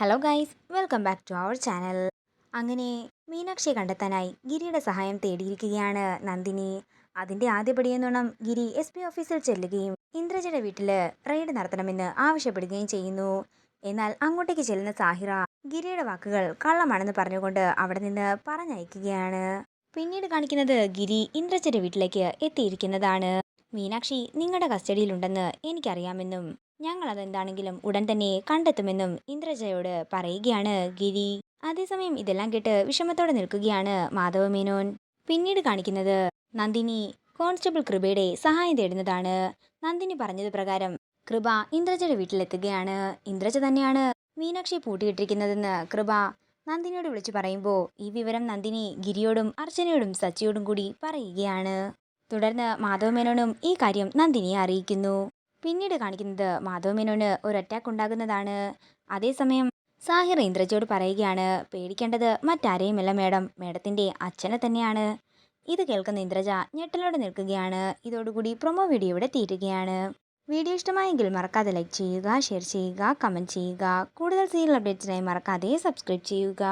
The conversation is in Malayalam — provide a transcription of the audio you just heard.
Hello guys welcome back to our channel അങ്ങനെ മീനാക്ഷിയെ കണ്ടെത്താനായി ഗിരിയുടെ സഹായം തേടിയിരിക്കുകയാണ് നന്ദിനി. അതിന്റെ ആദ്യപടിയെന്നോണം ഗിരി എസ് പി ഓഫീസിൽ ചെല്ലുകയും ഇന്ദ്രജയുടെ വീട്ടിൽ റെയ്ഡ് നടത്തണമെന്ന് ആവശ്യപ്പെടുകയും ചെയ്യുന്നു. എന്നാൽ അങ്ങോട്ടേക്ക് ചെല്ലുന്ന സാഹിറ ഗിരിയുടെ വാക്കുകൾ കള്ളമാണെന്ന് പറഞ്ഞുകൊണ്ട് അവിടെ നിന്ന് പറഞ്ഞയക്കുകയാണ്. പിന്നീട് കാണിക്കുന്നത് ഗിരി ഇന്ദ്രജയുടെ വീട്ടിലേക്ക് എത്തിയിരിക്കുന്നതാണ്. മീനാക്ഷി നിങ്ങളുടെ കസ്റ്റഡിയിലുണ്ടെന്ന് എനിക്കറിയാമെന്നും ഞങ്ങൾ അതെന്താണെങ്കിലും ഉടൻ തന്നെ കണ്ടെത്തുമെന്നും ഇന്ദ്രജയോട് പറയുകയാണ് ഗിരി. അതേസമയം ഇതെല്ലാം കേട്ട് വിഷമത്തോടെ നിൽക്കുകയാണ് മാധവ മേനോൻ. പിന്നീട് കാണിക്കുന്നത് നന്ദിനി കോൺസ്റ്റബിൾ കൃപയുടെ സഹായം തേടുന്നതാണ്. നന്ദിനി പറഞ്ഞത് പ്രകാരം കൃപ ഇന്ദ്രജയുടെ വീട്ടിലെത്തുകയാണ്. ഇന്ദ്രജ തന്നെയാണ് മീനാക്ഷി പൂട്ടിയിട്ടിരിക്കുന്നതെന്ന് കൃപ നന്ദിനിയോട് വിളിച്ചു പറയുമ്പോൾ ഈ വിവരം നന്ദിനി ഗിരിയോടും അർച്ചനയോടും സച്ചിയോടും കൂടി പറയുകയാണ്. തുടർന്ന് മാധവമേനോനും ഈ കാര്യം നന്ദിനിയെ അറിയിക്കുന്നു. പിന്നീട് കാണിക്കുന്നത് മാധവമേനോന് ഒരു അറ്റാക്ക് ഉണ്ടാകുന്നതാണ്. അതേസമയം സാഹിർ ഇന്ദ്രജോട് പറയുകയാണ് പേടിക്കേണ്ടത് മറ്റാരെയുമല്ല മേഡം. മേഡത്തിന്റെ അച്ഛനെ തന്നെയാണ്. ഇത് കേൾക്കുന്ന ഇന്ദ്രജ ഞെട്ടലോടെ നിൽക്കുകയാണ്. ഇതോടുകൂടി പ്രൊമോ വീഡിയോ ഇവിടെ തീരുകയാണ്. വീഡിയോ ഇഷ്ടമായെങ്കിൽ മറക്കാതെ ലൈക്ക് ചെയ്യുക ഷെയർ ചെയ്യുക കമന്റ് ചെയ്യുക. കൂടുതൽ സീരിയൽ അപ്ഡേറ്റ്സിനായി മറക്കാതെ സബ്സ്ക്രൈബ് ചെയ്യുക.